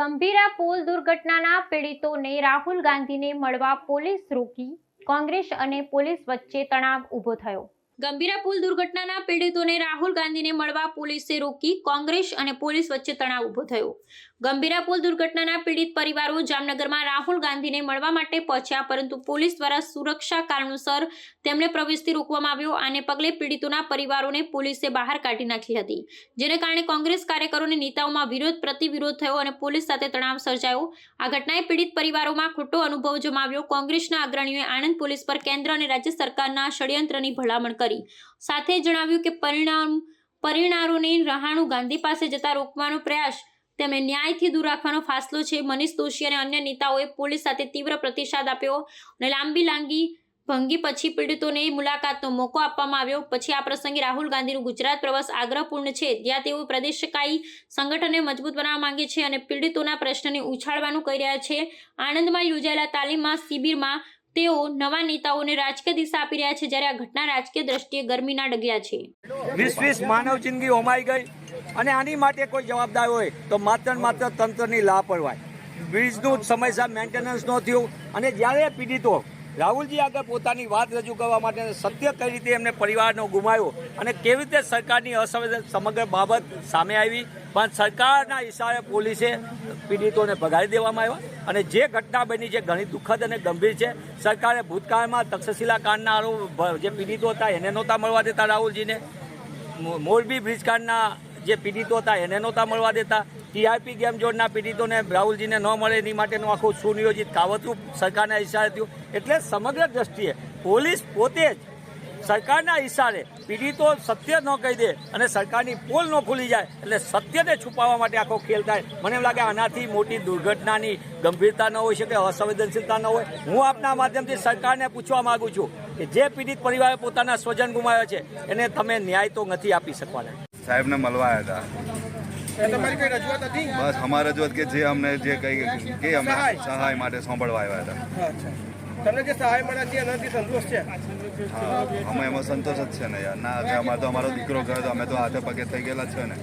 ગંભીરા પુલ દુર્ઘટનાના પીડિતોને રાહુલ ગાંધીને મળવા પોલીસ રોકી, કોંગ્રેસ અને પોલીસ વચ્ચે તણાવ ઊભો થયો. ગંભીરા પુલ દુર્ઘટનાના પીડિતોને રાહુલ ગાંધીને મળવા પોલીસે રોકી કોંગ્રેસ અને પોલીસ વચ્ચે તણાવ ઊભો થયો. ગંભીરા પુલ દુર્ઘટનાના પીડિત પરિવારો જામનગરમાં રાહુલ ગાંધીને મળવા માટે પહોંચ્યા, પરંતુ પોલીસ દ્વારા સુરક્ષા કારણોસર તેમને પ્રવેશથી રોકવામાં આવ્યો. આને પગલે પીડિતોના પરિવારોને પોલીસે બહાર કાઢી નાખી હતી. જેને કારણે કોંગ્રેસ કાર્યકરોને નેતાઓમાં વિરોધ, પ્રતિવિરોધ થયો અને પોલીસ સાથે તણાવ સર્જાયો. આ ઘટનાએ પીડિત પરિવારોમાં ખોટો અનુભવ જમાવ્યો. કોંગ્રેસના અગ્રણીઓએ આણંદ પોલીસ પર કેન્દ્ર અને રાજ્ય સરકારના ષડયંત્રની ભલામણ કરી. સાથે જણાવ્યું કે પરિણામ, પરિણારોને રહાણુ ગાંધી પાસે જતા રોકવાનો પ્રયાસ તેમને ન્યાયથી દૂર રાખવાનો ફાસલો છે. મનીષ દોશી અને અન્ય નેતાઓએ પોલીસ સાથે તીવ્ર પ્રતિસાદ આપ્યો અને લાંબી લાંબી ભંગી પછી પીડિતોને મુલાકાતનો મોકો આપવામાં આવ્યો. પછી આ પ્રસંગે રાહુલ ગાંધીનું ગુજરાત પ્રવાસ આગ્રહપૂર્ણ છે. જ્યાં તેઓ પ્રદેશકાઈ સંગઠનને મજબૂત બનાવવા માંગે છે અને પીડિતોના પ્રશ્નને ઉછાળવાનું કહી રહ્યા છે. આણંદમાં યોજાયેલા તાલીમમાં શિબિરમાં તેઓ નવા નેતાઓને રાજકીય દિશા આપી રહ્યા છે જ્યારે આ ઘટના રાજકીય દ્રષ્ટિએ ગરમીના ડગ્યા છે. વીસ વીસ માનવ જિંદગી હોમાઈ ગઈ અને આની માટે કોઈ જવાબદાર હોય તો માત્ર માત્ર તંત્રની લાપરવાહી. બ્રિજનું સમયસર મેન્ટેનન્સ ન થયું અને જ્યારે પીડિતો રાહુલજી આગળ પોતાની વાત રજૂ કરવા માટે સત્ય કઈ રીતે એમને પરિવારનો ગુમાવ્યો અને કેવી રીતે સરકારની અસંવેદન સમગ્ર બાબત સામે આવી? પણ સરકારના ઇશારે પોલીસે પીડિતોને ભગાડી દેવામાં આવ્યા અને જે ઘટના બની છે ઘણી દુઃખદ અને ગંભીર છે. સરકારે ભૂતકાળમાં તક્ષશિલા કાંડના આરોપ, જે પીડિતો હતા, એને નહોતા મળવા દેતા રાહુલજીને. મોરબી બ્રિજ કાંડના જે પીડિતો હતા, એને નહોતા મળવા દેતા. ટીઆરપી ગેમ ઝોનના પીડિતોને રાહુલજીને ન મળે એની માટેનું આખું સુનિયોજિત કાવતરું સરકારના ઇશારે થયું. એટલે સમગ્ર દ્રષ્ટિએ પોલીસ પોતે જ સરકારના ઇશારે પીડિતો સત્ય ન કહી દે અને સરકારની પોલ ન ખુલી જાય, એટલે સત્યને છુપાવવા માટે આખો ખેલ થાય. મને એમ લાગે આનાથી મોટી દુર્ઘટનાની ગંભીરતા ન હોઈ શકે, અસંવેદનશીલતા ન હોય. હું આપના માધ્યમથી સરકારને પૂછવા માગું છું કે જે પીડિત પરિવારે પોતાના સ્વજન ગુમાવ્યા છે, એને તમે ન્યાય તો નથી આપી શકવાના. સાહેબને મળવા આવ્યા હતા? બસ અમારા રજૂઆત કે જે અમને જે કઈ કે અમને સહાય. માટે સાંભળવા આવ્યા હતા. તમને જે સહાય મળે છે એનાથી સંતોષ છે? હા અમે એમાં સંતોષ જ છે ને યાર. ના અમારે તો અમારો દીકરો ગયો તો અમે તો હાથે પગે થઈ ગયેલા છે ને.